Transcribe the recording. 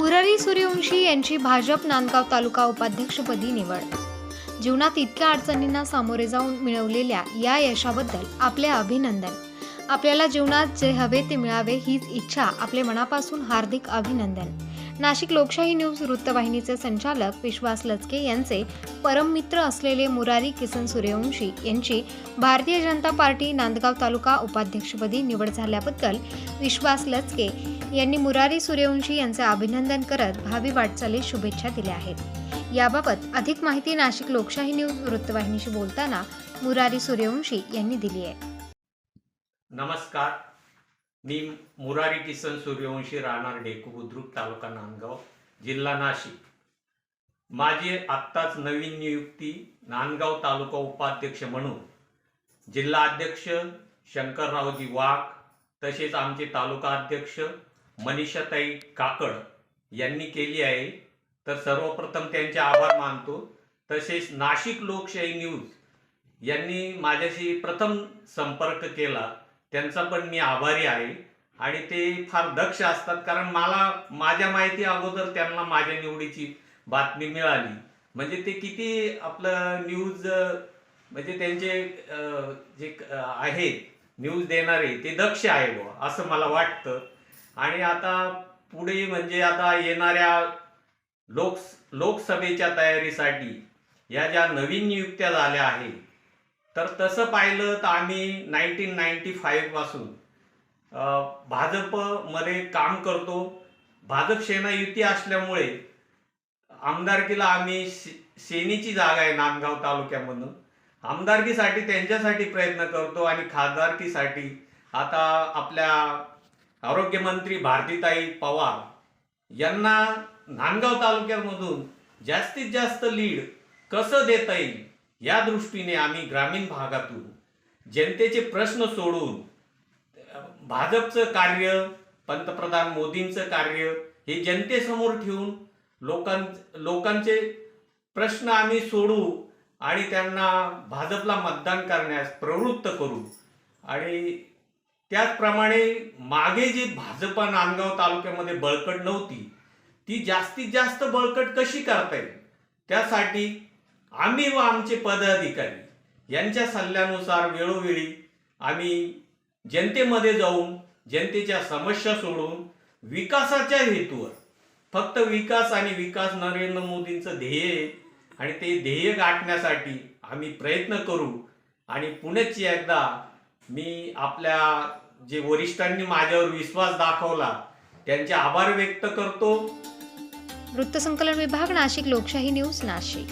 मुरारी सूर्यवंशी यांची भाजप नांदगाव तालुका उपाध्यक्षपदी निवड. जीवनात इतक्या अडचणींना सामोरे जाऊन मिळवलेल्या या यशाबद्दल आपले अभिनंदन. आपल्याला जीवनात जे हवे ते मिळावे हीच इच्छा आपले मनापासून हार्दिक अभिनंदन. नाशिक लोकशाही न्यूज वृत्तवाहिनीचे संचालक विश्वास लचके यांचे परममित्र असलेले मुरारी किसन सूर्यवंशी यांची भारतीय जनता पार्टी नांदगाव तालुका उपाध्यक्षपदी निवड झाल्याबद्दल विश्वास लचके यांनी मुरारी सूर्यवंशी यांचे अभिनंदन करत भावी वाटचालीस शुभेच्छा दिल्या आहेत. याबाबत अधिक माहिती नाशिक लोकशाही न्यूज वृत्तवाहिनीशी बोलताना मुरारी सूर्यवंशी यांनी दिली आहे. नमस्कार. मी मुरारी किसन सूर्यवंशी राहणार डेकू बुद्रुक तालुका नांदगाव जिल्हा नाशिक. माझी आत्ताच नवीन नियुक्ती नांदगाव तालुका उपाध्यक्ष म्हणून जिल्हा अध्यक्ष शंकररावजी वाघ तसेच आमचे तालुका अध्यक्ष मनीषाताई काकड यांनी केली आहे. तर सर्वप्रथम त्यांचे आभार मानतो. तसेच नाशिक लोकशाही न्यूज यांनी माझ्याशी प्रथम संपर्क केला. त्यांचा पण मी आभारी आहे. आणि ते फार दक्ष असतात कारण मला माझ्या माहिती अगोदर त्यांना माझ्या निवडीची बातमी मिळाली. म्हणजे ते किती आपलं न्यूज म्हणजे त्यांचे जे आहे न्यूज देणारे ते दक्ष आहे बुवा असं मला वाटतं. आणि आता पुढे म्हणजे आता येणाऱ्या लोक लोकसभेच्या तयारीसाठी या ज्या नवीन नियुक्त्या झाल्या आहेत तर तसं पाहिलं तर आम्ही नाईन्टीन नाईन्टी फाईव्हपासून भाजपमध्ये काम करतो. भाजप सेना युती असल्यामुळे आमदारकीला आम्ही से- सेनेची जागा आहे नांदगाव तालुक्यामधून. आमदारकीसाठी त्यांच्यासाठी प्रयत्न करतो आणि खासदारकीसाठी आता आपल्या आरोग्यमंत्री भारतीताई पवार यांना नांदगाव तालुक्यामधून जास्तीत जास्त लीड कसं देता येईल या दृष्टीने आम्ही ग्रामीण भागातून जनतेचे प्रश्न सोडून भाजपचं कार्य पंतप्रधान मोदींचं कार्य हे जनतेसमोर ठेवून लोकां लोकांचे प्रश्न आम्ही सोडू आणि त्यांना भाजपला मतदान करण्यास प्रवृत्त करू. आणि त्याचप्रमाणे मागे जी भाजपा नांदगाव तालुक्यामध्ये बळकट नव्हती ती जास्तीत जास्त बळकट कशी करता येईल? त्यासाठी आम्ही व आमचे पदाधिकारी यांच्या सल्ल्यानुसार वेळोवेळी आम्ही जनतेमध्ये जाऊन जनतेच्या समस्या सोडून विकासाच्या हेतूवर फक्त विकास आणि विकास नरेंद्र मोदींचं ध्येय आणि ते ध्येय गाठण्यासाठी आम्ही प्रयत्न करू आणि पुण्याची एकदा मी आपल्या जे वरिष्ठांनी माझ्यावर विश्वास दाखवला त्यांचे आभार व्यक्त करतो. वृत्तसंकलन विभाग नाशिक लोकशाही न्यूज नाशिक.